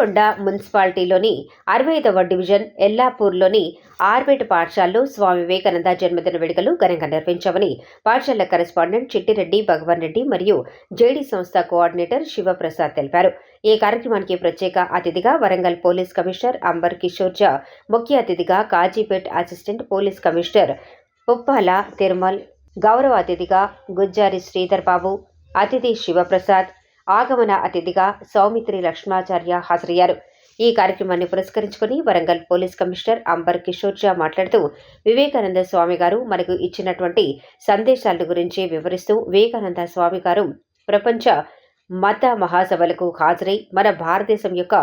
హనుమకొండ మున్సిపాలిటీలోని అరవై ఐదవ division ఎల్లాపూర్లోని orbit పాఠశాలలో స్వామి వివేకానంద జన్మదిన వేడుకలు ఘనంగా నిర్వహించామని పాఠశాల కరెస్పాండెంట్ చిట్టిరెడ్డి భగవాన్ రెడ్డి మరియు జేడీ సంస్థ కోఆర్డినేటర్ శివప్రసాద్ తెలిపారు. ఈ కార్యక్రమానికి ప్రత్యేక అతిథిగా Warangal police commissioner amber Kishore Jha ముఖ్య అతిథిగా Kazipet assistant police commissioner Puppala Tirumal గౌరవ అతిథిగా గుజ్జారి శ్రీధర్ బాబు అతిథి శివప్రసాద్ ఆగమన అతిథిగా సౌమిత్రి లక్ష్మాచార్య హాజరయ్యారు. ఈ కార్యక్రమాన్ని పురస్కరించుకుని Warangal police commissioner amber Kishore Jha మాట్లాడుతూ వివేకానంద స్వామి గారు మనకు ఇచ్చినటువంటి సందేశాల గురించి వివరిస్తూ వివేకానంద స్వామి గారు ప్రపంచ మత మహాసభలకు హాజరై మన భారతదేశం యొక్క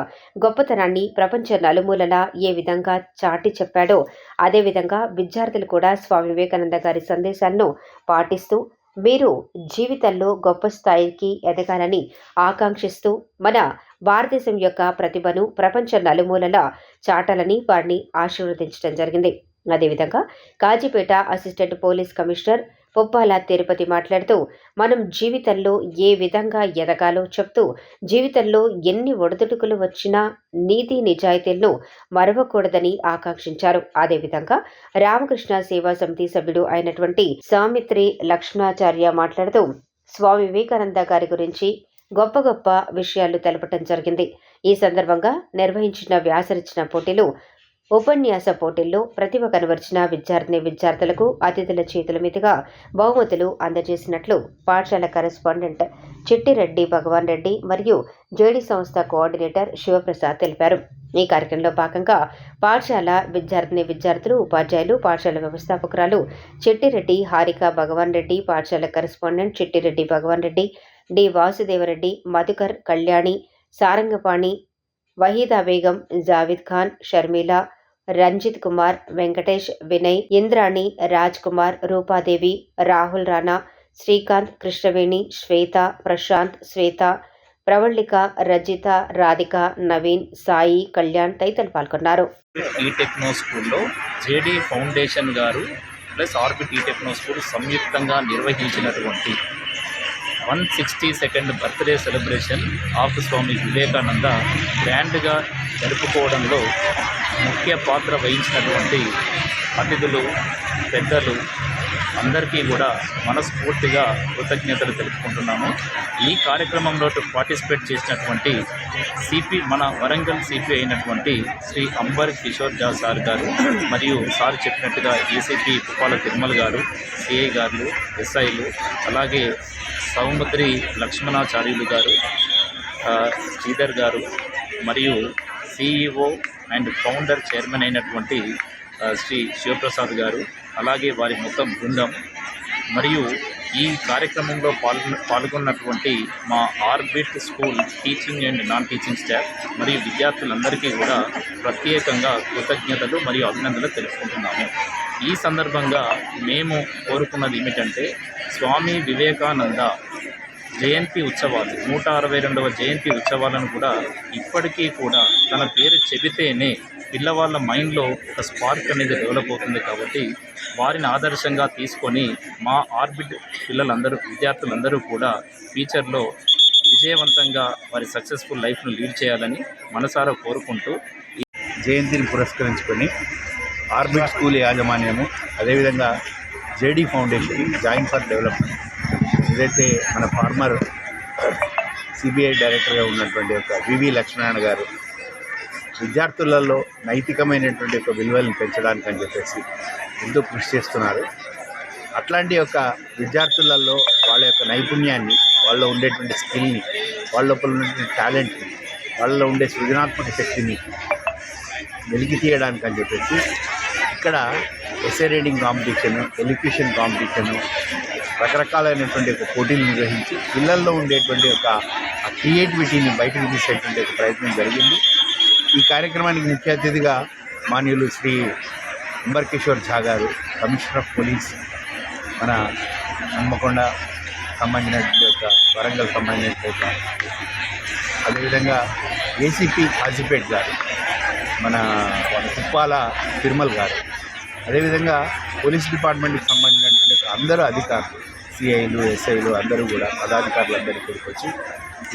గొప్పతనాన్ని ప్రపంచ నలుమూలల ఏ విధంగా చాటి చెప్పాడో అదేవిధంగా విద్యార్థులు కూడా స్వామి వివేకానంద గారి సందేశాలను పాటిస్తూ మీరు జీవితంలో గొప్ప స్థాయికి ఎదగాలని ఆకాంక్షిస్తూ మన భారతదేశం యొక్క ప్రతిభను ప్రపంచ నలుమూలల చాటాలని వారిని ఆశీర్వదించడం జరిగింది. అదేవిధంగా Kazipeta assistant police commissioner Poppala Tirupati మాట్లాడుతూ మనం జీవితంలో ఏ విధంగా ఎదగాలో చెప్తూ జీవితంలో ఎన్ని ఒడిదుడుకులు వచ్చినా నీతి నిజాయితీలను మరవకూడదని ఆకాంక్షించారు. అదేవిధంగా రామకృష్ణ సేవా సమితి సభ్యుడు అయినటువంటి సామిత్రి లక్ష్మణాచార్య మాట్లాడుతూ స్వామి వివేకానంద గారి గురించి గొప్ప గొప్ప విషయాలు తెలపటం జరిగింది. ఈ సందర్భంగా నిర్వహించిన వ్యాసరచన పోటీలు ఉపన్యాస పోటీల్లో ప్రతిభ కనబరిచిన విద్యార్థిని విద్యార్థులకు అతిథుల చేతుల మీదుగా బహుమతులు అందజేసినట్లు పాఠశాల కరెస్పాండెంట్ చిట్టిరెడ్డి భగవాన్ రెడ్డి మరియు జేడీ సంస్థ కోఆర్డినేటర్ శివప్రసాద్ తెలిపారు. ఈ కార్యక్రమంలో భాగంగా పాఠశాల విద్యార్థిని విద్యార్థులు ఉపాధ్యాయులు పాఠశాల వ్యవస్థాపకురాలు చిట్టిరెడ్డి హారిక భగవాన్ రెడ్డి పాఠశాల కరెస్పాండెంట్ చిట్టిరెడ్డి భగవాన్ రెడ్డి డి వాసుదేవరెడ్డి మధుకర్ కళ్యాణి సారంగపాణి వహీదా బేగం జావిద్ ఖాన్ షర్మిల రంజిత్ కుమార్ వెంకటేష్ వినయ్ ఇంద్రాణి రాజ్ కుమార్ రూపాదేవి రాహుల్ రాణా శ్రీకాంత్ కృష్ణవేణి శ్వేత ప్రశాంత్ శ్వేత ప్రవళిక రజిత రాధిక నవీన్ సాయి కళ్యాణ్ తదితరులు పాల్గొన్నారు. ఈ టెక్నో స్కూల్లో జేడీ ఫౌండేషన్ గారు ప్లస్ ఆర్బిట్ ఈ టెక్నో స్కూల్ సంయుక్తంగా నిర్వహించినటువంటి one sixty second birthday celebration of Swami Vivekananda గ్రాండ్గా జరుపుకోవడంలో ముఖ్య పాత్ర వహించినటువంటి అతిథులు పెద్దలు అందరికీ కూడా మనస్ఫూర్తిగా కృతజ్ఞతలు తెలుపుకుంటున్నాము. ఈ కార్యక్రమంలో పార్టిసిపేట్ చేసినటువంటి సిపి మన వరంగల్ సిపి అయినటువంటి శ్రీ అంబర్ కిషోర్ జా సార్ గారు మరియు సార్ చెప్పినట్టుగా ఏసీపీ పుప్పాల తిరుమల గారు సిఐ గారు ఎస్ఐలు అలాగే సౌముద్రి లక్ష్మణాచార్యులు గారు శ్రీధర్ గారు మరియు సిఇఓ అండ్ ఫౌండర్ చైర్మన్ అయినటువంటి శ్రీ శివప్రసాద్ గారు అలాగే వారి మొత్తం బృందం. మరియు ఈ కార్యక్రమంలో పాల్గొన్న పాల్గొన్నటువంటి మా Orbit school teaching and non teaching staff మరియు విద్యార్థులందరికీ కూడా ప్రత్యేకంగా కృతజ్ఞతలు మరియు అభినందనలు తెలుసుకుంటున్నాము ఈ సందర్భంగా మేము కోరుకున్నది ఏమిటంటే స్వామి వివేకానంద జయంతి ఉత్సవాలు నూట అరవై రెండవ జయంతి ఉత్సవాలను కూడా ఇప్పటికీ కూడా తన పేరు చెబితేనే పిల్లవాళ్ళ మైండ్లో ఒక స్పార్క్ అనేది డెవలప్ అవుతుంది కాబట్టి వారిని ఆదర్శంగా తీసుకొని మా ఆర్బిట్ పిల్లలందరూ విద్యార్థులందరూ కూడా ఫ్యూచర్లో విజయవంతంగా వారి సక్సెస్ఫుల్ లైఫ్ను లీడ్ చేయాలని మనసారా కోరుకుంటూ జయంతిని పురస్కరించుకొని ఆర్బిట్ స్కూల్ యాజమాన్యము అదేవిధంగా JD foundation joint for development. ఏదైతే మన ఫార్మర్ సిబిఐ డైరెక్టర్గా ఉన్నటువంటి ఒక వివి లక్ష్మీనారాయణ గారు విద్యార్థులలో నైతికమైనటువంటి ఒక విలువలను పెంచడానికి అని చెప్పేసి ఎంతో కృషి చేస్తున్నారు. అట్లాంటి యొక్క విద్యార్థులలో వాళ్ళ యొక్క నైపుణ్యాన్ని వాళ్ళలో ఉండేటువంటి స్కిల్ని వాళ్ళ లోపల ఉన్నటువంటి టాలెంట్ని వాళ్ళలో ఉండే సృజనాత్మక శక్తిని వెలికి తీయడానికి అని చెప్పేసి ఇక్కడ SA reading competition elocution competition రకరకాలైనటువంటి ఒక పోటీలు నిర్వహించి పిల్లల్లో ఉండేటువంటి ఒక క్రియేటివిటీని బయటకు తీసేటువంటి ఒక ప్రయత్నం జరిగింది. ఈ కార్యక్రమానికి ముఖ్య అతిథిగా మాన్యులు శ్రీ అంబర్కిషోర్ ఝా గారు కమిషనర్ ఆఫ్ పోలీస్ మన హన్మకొండ సంబంధించినటువంటి ఒక వరంగల్ సంబంధించినటువంటి అదేవిధంగా ఏసీపీ కాజీపేట్ గారు మన కుప్పాల తిరుమల్ గారు అదేవిధంగా పోలీస్ డిపార్ట్మెంట్కి సంబంధించిన అందరూ అధికారులు సిఐలు ఎస్ఐలు అందరూ కూడా పదాధికారులందరూ ఇక్కడికి వచ్చి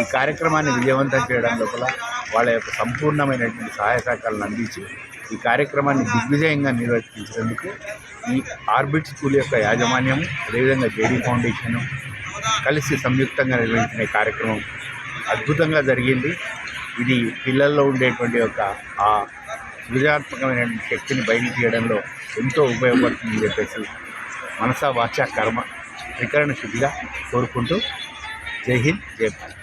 ఈ కార్యక్రమాన్ని విజయవంతం చేయడం లోపల వాళ్ళ యొక్క సంపూర్ణమైనటువంటి సహాయ సహకారాలను అందించి ఈ కార్యక్రమాన్ని దిగ్విజయంగా నిర్వర్తించేందుకు ఈ ఆర్బిట్ స్కూల్ యొక్క యాజమాన్యం అదేవిధంగా జేడీ ఫౌండేషన్ కలిసి సంయుక్తంగా నిర్వహించిన కార్యక్రమం అద్భుతంగా జరిగింది. ఇది పిల్లల్లో ఉండేటువంటి యొక్క ఆ సృజనాత్మకమైన శక్తిని బయట తీయడంలో ఎంతో ఉపయోగపడుతుందని చెప్పేసి మనసా వాచ కర్మ. త్రికరణ శుద్ధిగా కోరుకుంటూ జై హింద్ జై భారత్.